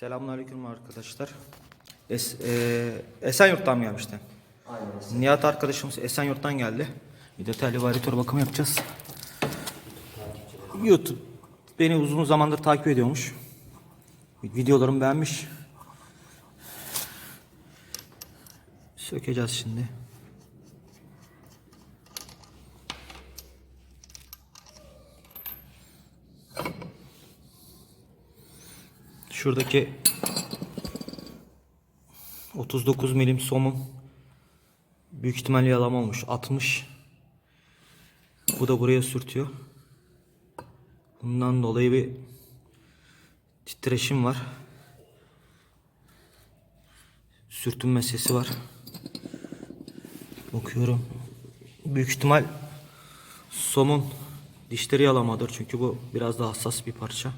Selamünaleyküm arkadaşlar. Es, e, Esenyurt'tan mı gelmişti? Aynen. Nihat arkadaşımız Esenyurt'tan geldi. Bir detaylı varitör bakımı yapacağız. YouTube beni uzun zamandır takip ediyormuş. Videolarımı beğenmiş. Sökeceğiz şimdi. Şuradaki 39 milim somun büyük ihtimalle yalama olmuş. 60. Bu da buraya sürtüyor. Bundan dolayı bir titreşim var. Sürtünme sesi var. Bakıyorum. Büyük ihtimal somun dişleri yalamadır. Çünkü bu biraz daha hassas bir parça.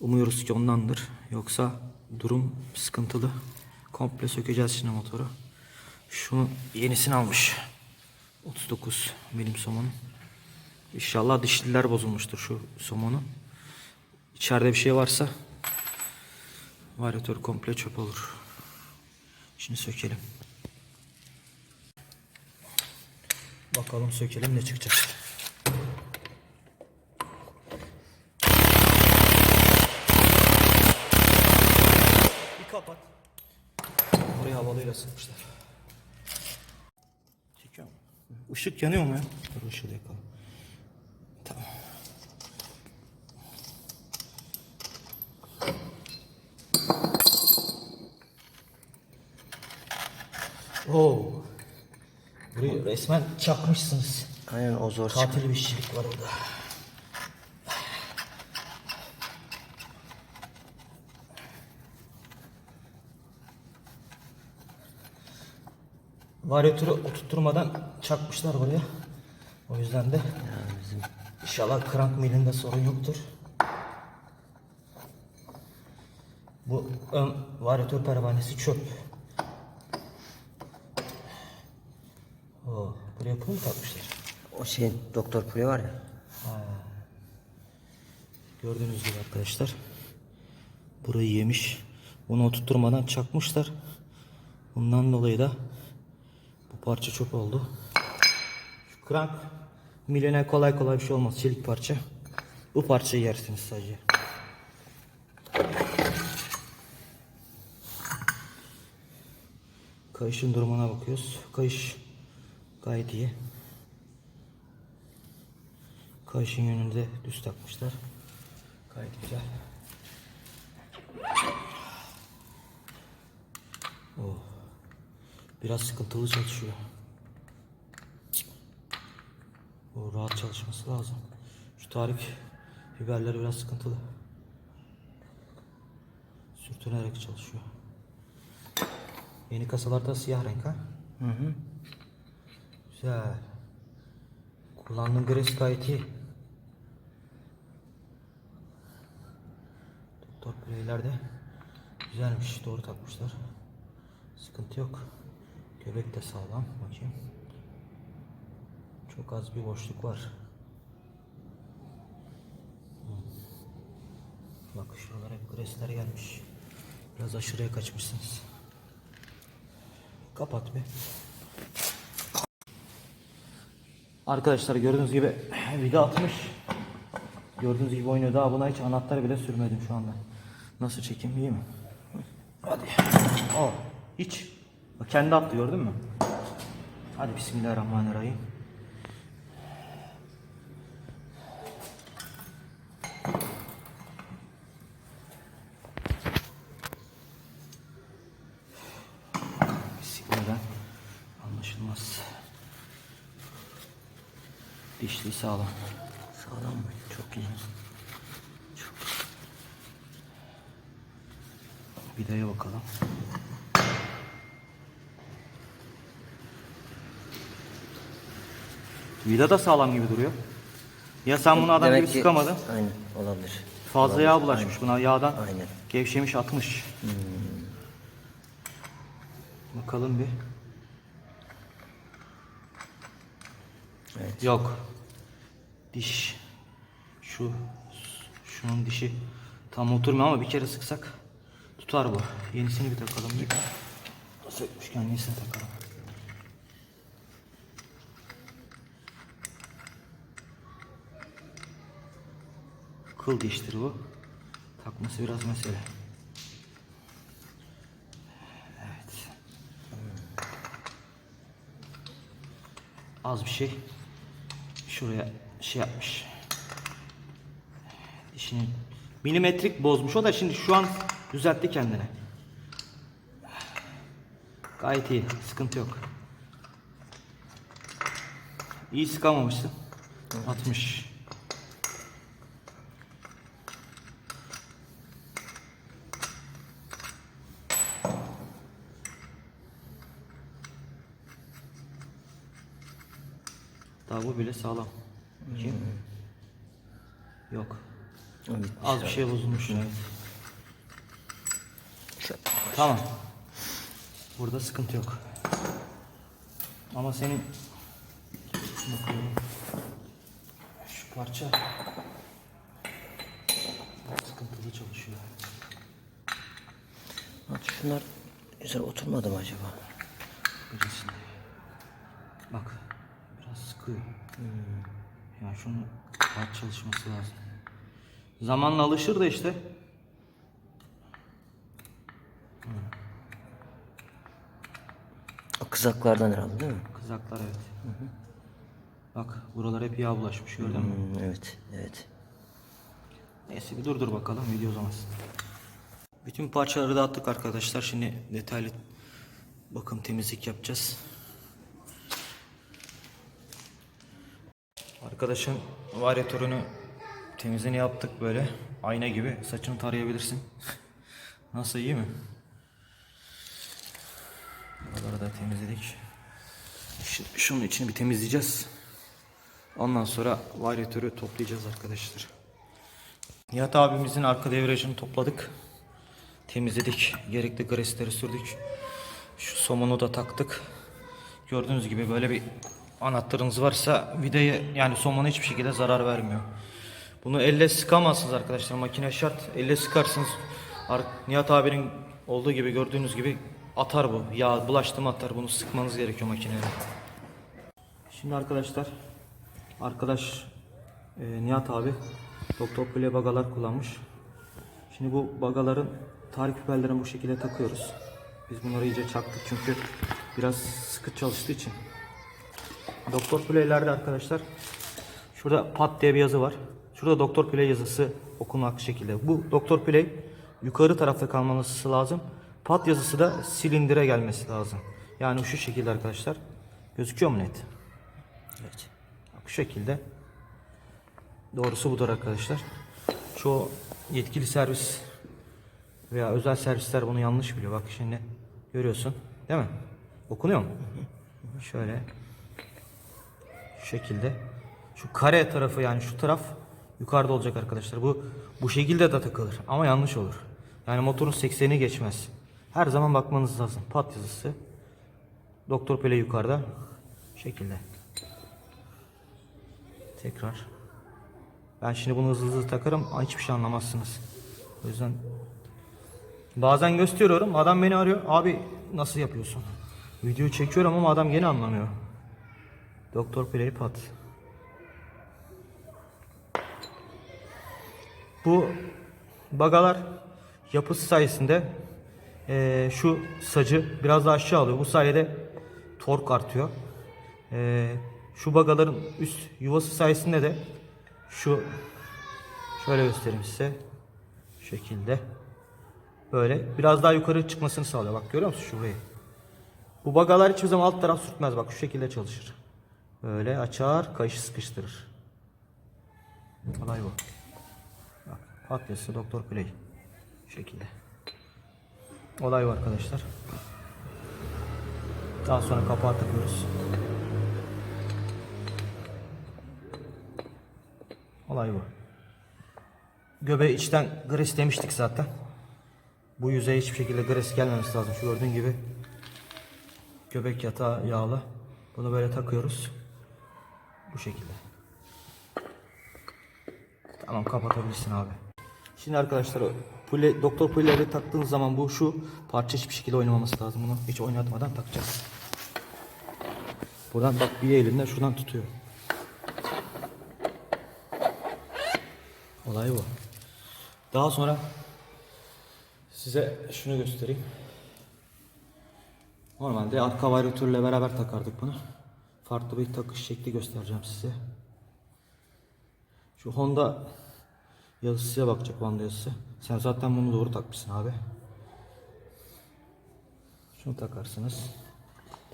Umuyoruz ki ondandır. Yoksa durum sıkıntılı. Komple sökeceğiz şimdi motoru. Şunu yenisini almış. 39 milim somonun. İnşallah dişliler bozulmuştur şu somonun. İçeride bir şey varsa varyatör komple çöp olur. Şimdi sökelim. Bakalım sökelim ne çıkacak. Kapat. Oraya havalıyla sıkmışlar. Çekiyor mu? Işık yanıyor mu ya? Dur ışığı yakalım. Tamam. Oo. Burayı resmen çakmışsınız. Aynen o zor. Katil bir işçilik var orada. Varyatörü oturtturmadan çakmışlar buraya. O yüzden de inşallah krank milinde sorun yoktur. Bu ön varyatör pervanesi çöp. Oo, buraya pul mu takmışlar? O şey doktor Puri var ya. Gördüğünüz gibi arkadaşlar. Burayı yemiş. Bunu oturtturmadan çakmışlar. Bundan dolayı da parça çöp oldu. Şu krank miline kolay kolay bir şey olmaz. Çelik parça. Bu parçayı yersiniz sadece. Kayışın durumuna bakıyoruz. Kayış gayet iyi. Kayışın yönünde düz takmışlar. Gayet güzel. Oh. Biraz sıkıntılı çalışıyor. O rahat çalışması lazım. Şu tarif biberler biraz sıkıntılı. Sürtünerek çalışıyor. Yeni kasalarda siyah renk ha? Hı hı. Güzel. Kullandığım gres gayet iyi. Doktor Play'ler de güzelmiş. Doğru takmışlar. Sıkıntı yok. Göbek de sağlam. Bakayım. Çok az bir boşluk var. Hmm. Bak şuralara hep gresler gelmiş. Biraz aşırıya kaçmışsınız. Kapat bir. Arkadaşlar gördüğünüz gibi vida atmış. Gördüğünüz gibi oynuyor. Daha buna hiç anahtar bile sürmedim şu anda. Nasıl çekeyim iyi mi? Hadi. Oh, hiç. Kendi attı gördün mü? Hadi bismillahirrahmanirrahim. Bismillah. Anlaşılmaz. Dişli sağlam. Sağlam mı? Çok iyi. Vidaya bakalım. Vida da sağlam gibi duruyor. Ya sen bunu adam Demek gibi ki- sıkamadın. Aynen olabilir. Fazla yağ bulaşmış buna yağdan. Aynen. Gevşemiş atmış. Bakalım bir. Evet. Yok. Diş. Şu. Şunun dişi Tam oturmuyor ama bir kere sıksak tutar bu. Yenisini bir takalım. Bir sökmüşken yenisini takalım. Kıl diştir bu. Takması biraz mesele. Evet. Az bir şey. Şuraya şey yapmış. Dişini milimetrik bozmuş. O da şimdi şu an düzeltti kendini. Gayet iyi. Sıkıntı yok. İyi sıkamamışsın. 60. Daha bu bile sağlam. Bakayım. Yok. Evet. Az bir şey bozulmuş. Evet. Tamam. Burada sıkıntı yok. Ama senin bakıyorum. Şu parça sıkıntılı çalışıyor. Bak şunlar güzel oturmadı mı acaba? Birisinde. Bak biraz sıkıyor. Ya şunun rahat çalışması lazım. Zamanla alışır da işte. O kızaklardan herhalde değil mi? Kızaklar evet. Bak buralar hep yağ bulaşmış gördün mü? Hmm, evet, evet. Neyse bir durdur bakalım video uzamasın. Bütün parçaları dağıttık arkadaşlar. Şimdi detaylı bakım temizlik yapacağız. Arkadaşın varyatörünü temizliğini yaptık böyle. Ayna gibi saçını tarayabilirsin. Nasıl iyi mi? Buraları da temizledik. Şimdi şunun içini bir temizleyeceğiz. Ondan sonra varyatörü toplayacağız arkadaşlar. Nihat abimizin arka devrajını topladık. Temizledik. Gerekli gresleri sürdük. Şu somunu da taktık. Gördüğünüz gibi böyle bir anahtarınız varsa vidayı yani somuna hiçbir şekilde zarar vermiyor. Bunu elle sıkamazsınız arkadaşlar. Makine şart. Elle sıkarsınız. Ar- Nihat abinin olduğu gibi gördüğünüz gibi atar bu. Yağ bulaştı mı atar. Bunu sıkmanız gerekiyor makineye. Şimdi arkadaşlar arkadaş e, Nihat abi Doktor Play bagalar kullanmış. Şimdi bu bagaların tarih piperlerini bu şekilde takıyoruz. Biz bunları iyice çaktık çünkü biraz sıkı çalıştığı için. Doktor Play'lerde arkadaşlar şurada pat diye bir yazı var. Şurada Doktor Play yazısı okunmak şekilde. Bu Doktor Play yukarı tarafta kalması lazım. Pat yazısı da silindire gelmesi lazım. Yani şu şekilde arkadaşlar. Gözüküyor mu net? Evet. Bu şekilde. Doğrusu budur arkadaşlar. Çoğu yetkili servis veya özel servisler bunu yanlış biliyor. Bak şimdi görüyorsun. Değil mi? Okunuyor mu? Şöyle. Şekilde. Şu kare tarafı yani şu taraf yukarıda olacak arkadaşlar. Bu bu şekilde de takılır ama yanlış olur. Yani motorun 80'i geçmez. Her zaman bakmanız lazım. Pat yazısı. Doktor Pele yukarıda. Şekilde. Tekrar. Ben şimdi bunu hızlı hızlı takarım hiçbir şey anlamazsınız. O yüzden bazen gösteriyorum adam beni arıyor. Abi nasıl yapıyorsun? Video çekiyorum ama adam gene anlamıyor. Doktor Play. Bu bagalar yapısı sayesinde eee, şu sacı biraz daha aşağı alıyor. Bu sayede tork artıyor. Eee, şu bagaların üst yuvası sayesinde de şu şöyle göstereyim size. Şu şekilde. Böyle biraz daha yukarı çıkmasını sağlıyor. Bak görüyor musun şurayı? Bu bagalar hiçbir zaman alt taraf sürtmez. Bak şu şekilde çalışır. Böyle açar, kayışı sıkıştırır. Olay bu. Bak, patyası Doktor Play. Şu şekilde. Olay bu arkadaşlar. Daha sonra kapağı takıyoruz. Olay bu. Göbeği içten gres demiştik zaten. Bu yüzeye hiçbir şekilde gres gelmemesi lazım. Şu gördüğün gibi göbek yatağı yağlı. Bunu böyle takıyoruz. Bu şekilde. Tamam kapatabilirsin abi. Şimdi arkadaşlar pule, doktor puleleri taktığınız zaman bu şu parça hiçbir şekilde oynamaması lazım. Bunu hiç oynatmadan takacağız. Buradan bak bir elinde şuradan tutuyor. Olay bu. Daha sonra size şunu göstereyim. Normalde arka varyatörle beraber takardık bunu. Farklı bir takış şekli göstereceğim size. Şu Honda yazısıya bakacak Honda yazısı. Sen zaten bunu doğru takmışsın abi. Şunu takarsınız.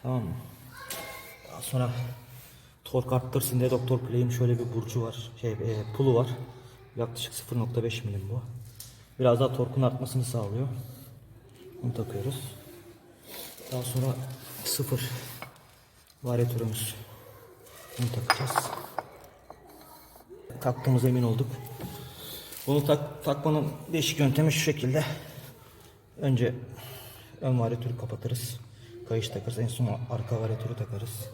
Tamam mı? Daha sonra tork arttırsın diye Doktor Play'in şöyle bir burcu var. Şey, e, pulu var. Yaklaşık 0.5 milim bu. Biraz daha torkun artmasını sağlıyor. Bunu takıyoruz. Daha sonra sıfır varyatörümüz. Bunu takacağız. Taktığımız emin olduk. Bunu tak, takmanın değişik yöntemi şu şekilde. Önce ön varyatörü kapatırız. Kayış takarız. En son arka varyatörü takarız.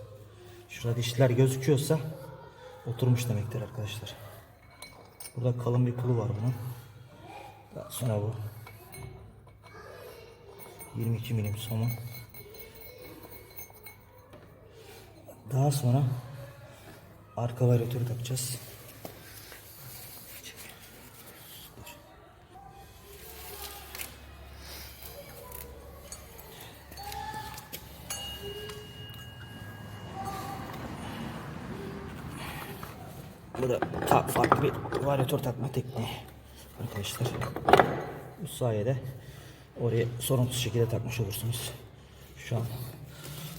Şurada dişler gözüküyorsa oturmuş demektir arkadaşlar. Burada kalın bir pulu var bunun. Daha sonra bu 22 milim somun. Daha sonra arka varyatörü takacağız. Bu da ta- farklı bir varyatör takma tekniği arkadaşlar. Bu sayede oraya sorunsuz şekilde takmış olursunuz. Şu an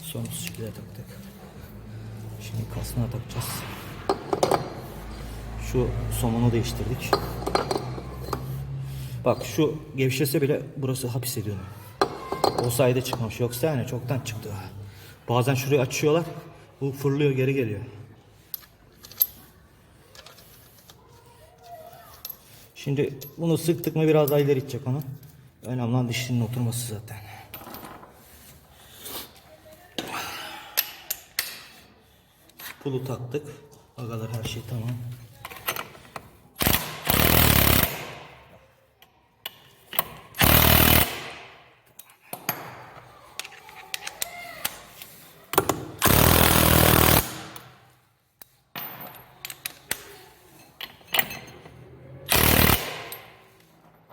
sorunsuz şekilde taktık. Şimdi kasına takacağız. Şu somunu değiştirdik. Bak şu gevşese bile burası hapis ediyor. O sayede çıkmamış. Yoksa yani çoktan çıktı. Bazen şurayı açıyorlar. Bu fırlıyor geri geliyor. Şimdi bunu sıktık mı biraz daha ileri gidecek onu. Önemli olan dişinin oturması zaten. Pulu taktık. Agalar her şey tamam.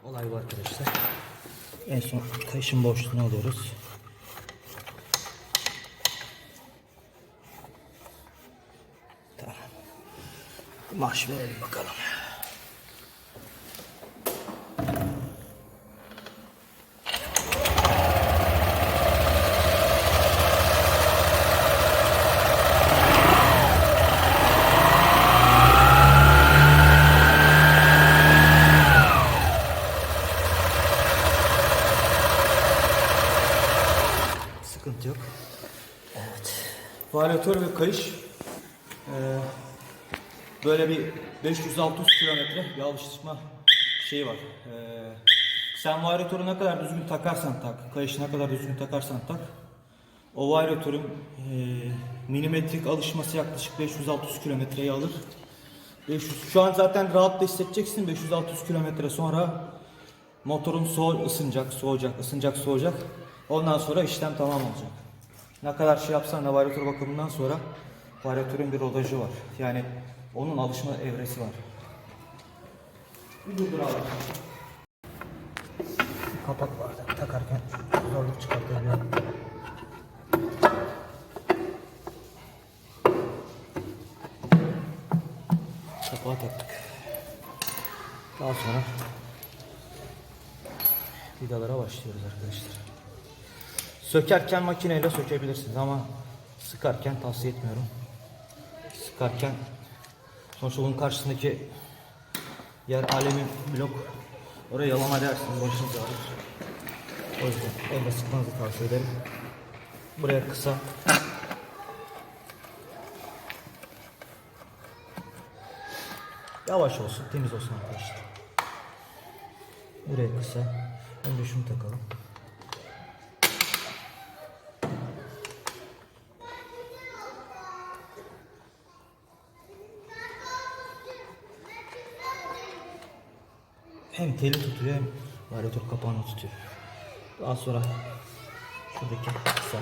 Olay bu arkadaşlar. En son kayışın boşluğunu alıyoruz. Marş verelim bakalım. Sıkıntı yok. Evet. Varyatör ve kayış böyle bir 500-600 kilometre bir alıştırma şeyi var. Eee, sen varyatörü ne kadar düzgün takarsan tak, kayışı ne kadar düzgün takarsan tak. O varyatörün eee, milimetrik alışması yaklaşık 500-600 kilometreyi alır. 500, şu an zaten rahat da hissedeceksin 500-600 kilometre sonra motorun soğu ısınacak, soğuyacak, ısınacak, soğuyacak. Ondan sonra işlem tamam olacak. Ne kadar şey yapsan da varyatör bakımından sonra varyatörün bir rodajı var. Yani onun alışma evresi var. Bir durdur abi. Kapak vardı takarken zorluk çıkartabiliyor. Kapağı taktık. Daha sonra vidalara başlıyoruz arkadaşlar. Sökerken makineyle sökebilirsiniz ama sıkarken tavsiye etmiyorum. Sıkarken sonuçta bunun karşısındaki yer alüminyum blok. Oraya yalama dersiniz başınız ağrır. O yüzden elle sıkmanızı tavsiye ederim. Buraya kısa. Yavaş olsun, temiz olsun arkadaşlar. Buraya kısa. Önce şunu takalım. Hem teli tutuyor hem varyatör kapağını tutuyor. Daha sonra şuradaki kısa.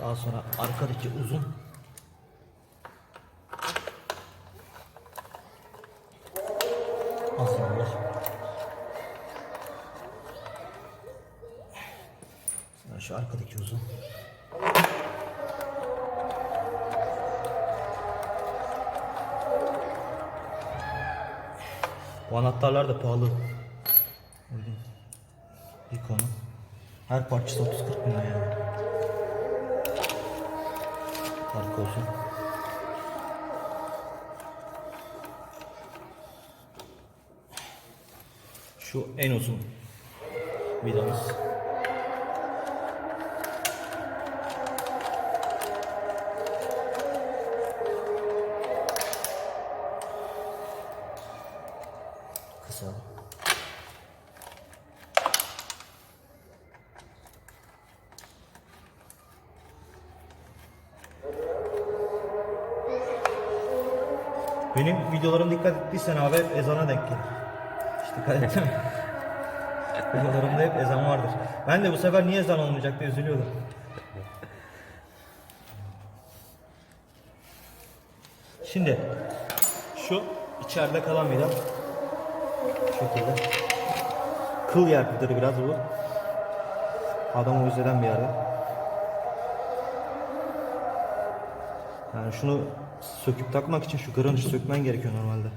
Daha sonra arkadaki uzun. Aslında Sonra şu arkadaki uzun Bu anahtarlar da pahalı. Öyle. Bir konu. Her parçası 30-40 bin lira yani. Fark olsun. Şu en uzun vidamız. Benim videolarım dikkat ettiysen abi hep ezana denk gelir. Hiç dikkat ettin mi? Videolarımda hep ezan vardır. Ben de bu sefer niye ezan olmayacak diye üzülüyordum. Şimdi şu içeride kalan vida şekilde kıl yerlidir biraz bu. Adamı üzeren bir yerde. Yani şunu söküp takmak için şu granajı sökmen gerekiyor normalde.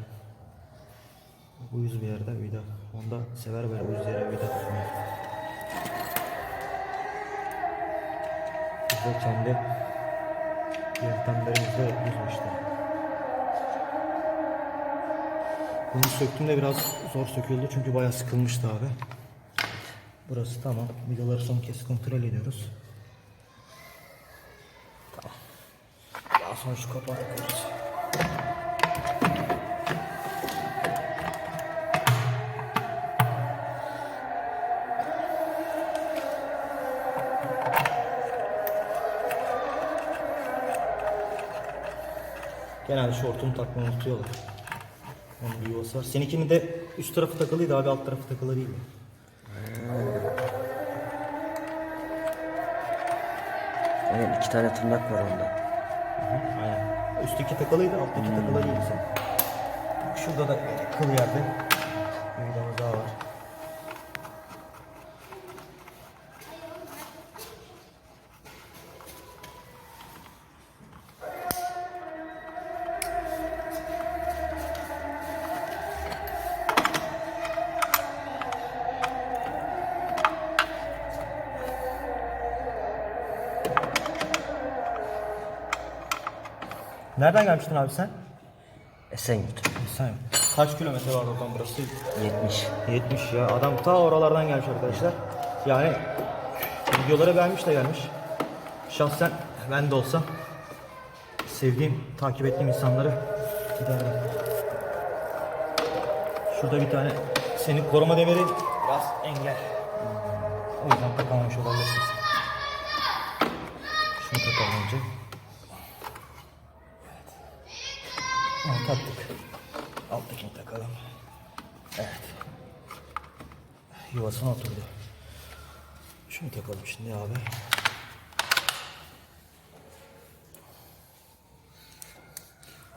Bu yüz bir yerde vida. Onda sever böyle yüz yere vida tutmayı. Biz de kendi yöntemlerimizle yapıyoruz işte. Bunu söktüğümde biraz zor söküldü çünkü bayağı sıkılmıştı abi. Burası tamam. Vidaları son kez kontrol ediyoruz. Kapağı takıyoruz. Genelde şu hortumu takmayı unutuyorlar. Onun bir yuvası var. Seninkinin de üst tarafı takılıydı abi alt tarafı takılı değildi. Aynen iki tane tırnak var onda. Aynen. Üstteki takılıydı alttaki takılı değildi sen. Şurada da kıl yerde Nereden gelmiştin abi sen? Esenyurt. Sen kaç kilometre var oradan burası? 70. 70 ya. Adam ta oralardan gelmiş arkadaşlar. Yani videoları beğenmiş de gelmiş. Şahsen ben de olsam sevdiğim, takip ettiğim insanları giderdim. Şurada bir tane senin koruma demiri biraz engel. O yüzden takamamış olabilirsin. Şunu takalım önce. Ha, taktık. Alttakini takalım. Evet. Yuvasına oturdu. Şunu takalım şimdi abi.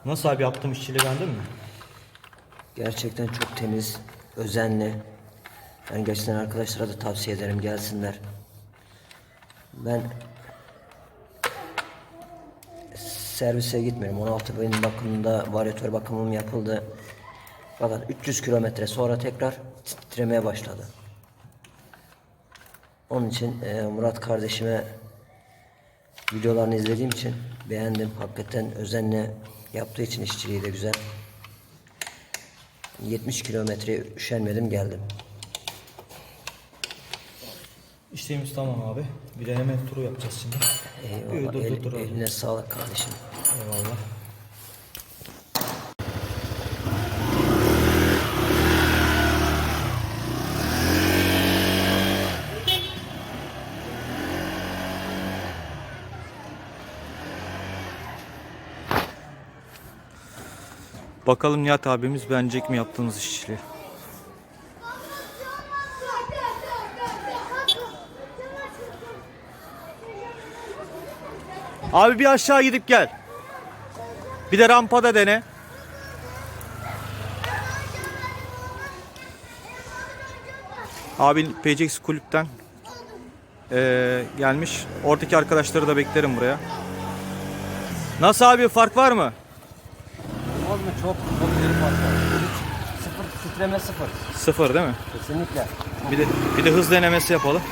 Nasıl abi yaptığım işçiliği beğendin mi? Gerçekten çok temiz, özenli. Ben gerçekten arkadaşlara da tavsiye ederim gelsinler. Ben servise gitmiyorum. 16 bin bakımında varyatör bakımım yapıldı. Fakat 300 kilometre sonra tekrar titremeye başladı. Onun için e, Murat kardeşime videolarını izlediğim için beğendim. Hakikaten özenle yaptığı için işçiliği de güzel. 70 kilometre üşenmedim geldim. İşlerimiz tamam abi. Bir deneme turu yapacağız şimdi. Eyvallah. El, dur, dur, eline abi. sağlık kardeşim. Eyvallah. Bakalım Nihat abimiz beğenecek mi yaptığımız işçiliği. Abi bir aşağı gidip gel. Bir de rampada dene. Abi PCX kulüpten eee, gelmiş. Oradaki arkadaşları da beklerim buraya. Nasıl abi fark var mı? Olmaz mı? Çok çok iyi fark Sıfır, titreme sıfır. Sıfır değil mi? Kesinlikle. Bir de bir de hız denemesi yapalım.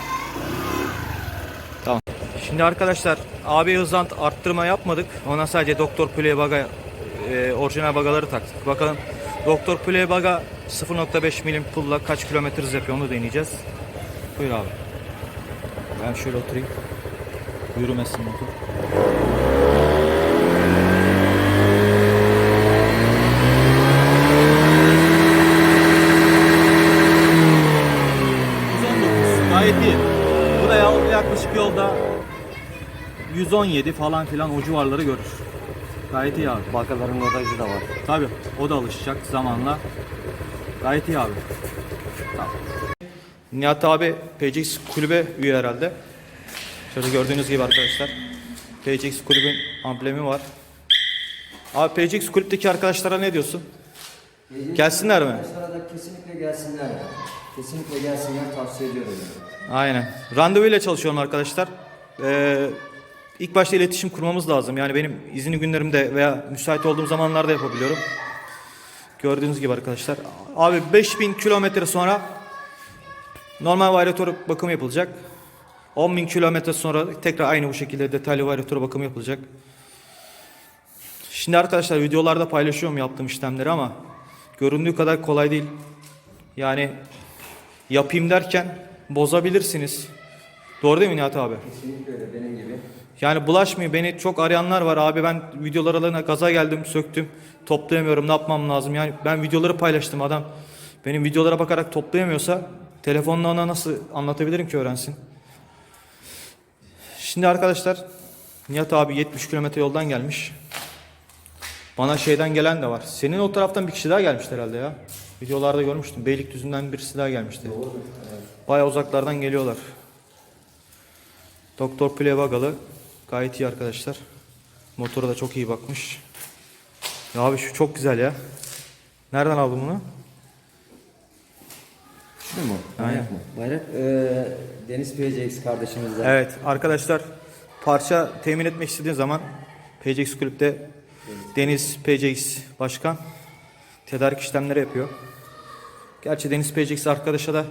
Tamam. Şimdi arkadaşlar abi hızlan arttırma yapmadık. Ona sadece Doktor Play Baga e, orijinal bagaları taktık. Bakalım Doktor Play Baga 0.5 milim pulla kaç kilometre hız yapıyor onu deneyeceğiz. Buyur abi. Ben şöyle oturayım. Yürümesin motor. 117 falan filan o civarları görür. Gayet iyi abi. Bankaların rodajı da var. Tabi o da alışacak zamanla. Gayet iyi abi. Tamam. Nihat abi PCX kulübe üye herhalde. Şöyle gördüğünüz gibi arkadaşlar. PCX kulübün amblemi var. Abi PCX kulüpteki arkadaşlara ne diyorsun? Gelsinler mi? Arkadaşlara da kesinlikle gelsinler. Kesinlikle gelsinler tavsiye ediyorum. yani. Aynen. Randevu ile çalışıyorum arkadaşlar. Ee, ilk başta iletişim kurmamız lazım. Yani benim izinli günlerimde veya müsait olduğum zamanlarda yapabiliyorum. Gördüğünüz gibi arkadaşlar. Abi 5000 kilometre sonra normal varyatör bakımı yapılacak. 10.000 kilometre sonra tekrar aynı bu şekilde detaylı varyatör bakımı yapılacak. Şimdi arkadaşlar videolarda paylaşıyorum yaptığım işlemleri ama göründüğü kadar kolay değil. Yani yapayım derken bozabilirsiniz. Doğru değil mi Nihat abi? Kesinlikle öyle benim gibi. Yani bulaşmıyor. Beni çok arayanlar var. Abi ben videolar aralarına gaza geldim, söktüm. Toplayamıyorum. Ne yapmam lazım? Yani ben videoları paylaştım adam. Benim videolara bakarak toplayamıyorsa telefonla ona nasıl anlatabilirim ki öğrensin? Şimdi arkadaşlar Nihat abi 70 kilometre yoldan gelmiş. Bana şeyden gelen de var. Senin o taraftan bir kişi daha gelmişti herhalde ya. Videolarda görmüştüm. Beylikdüzü'nden birisi daha gelmişti. Bayağı uzaklardan geliyorlar. Doktor Plevagalı gayet iyi arkadaşlar. Motora da çok iyi bakmış. Ya abi şu çok güzel ya. Nereden aldın bunu? Şu mu? Bayrak mı? Bayrak ee, Deniz PCX kardeşimizden. Evet arkadaşlar parça temin etmek istediğin zaman PCX Kulüp'te Deniz PCX Başkan tedarik işlemleri yapıyor. Gerçi Deniz PCX arkadaşa da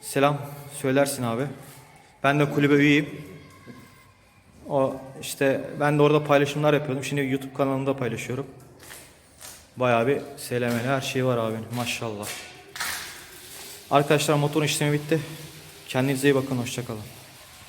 selam söylersin abi. Ben de kulübe üyeyim. O işte ben de orada paylaşımlar yapıyordum. Şimdi YouTube kanalımda paylaşıyorum. Bayağı bir selameli her şey var abi maşallah. Arkadaşlar motorun işlemi bitti. Kendinize iyi bakın hoşçakalın.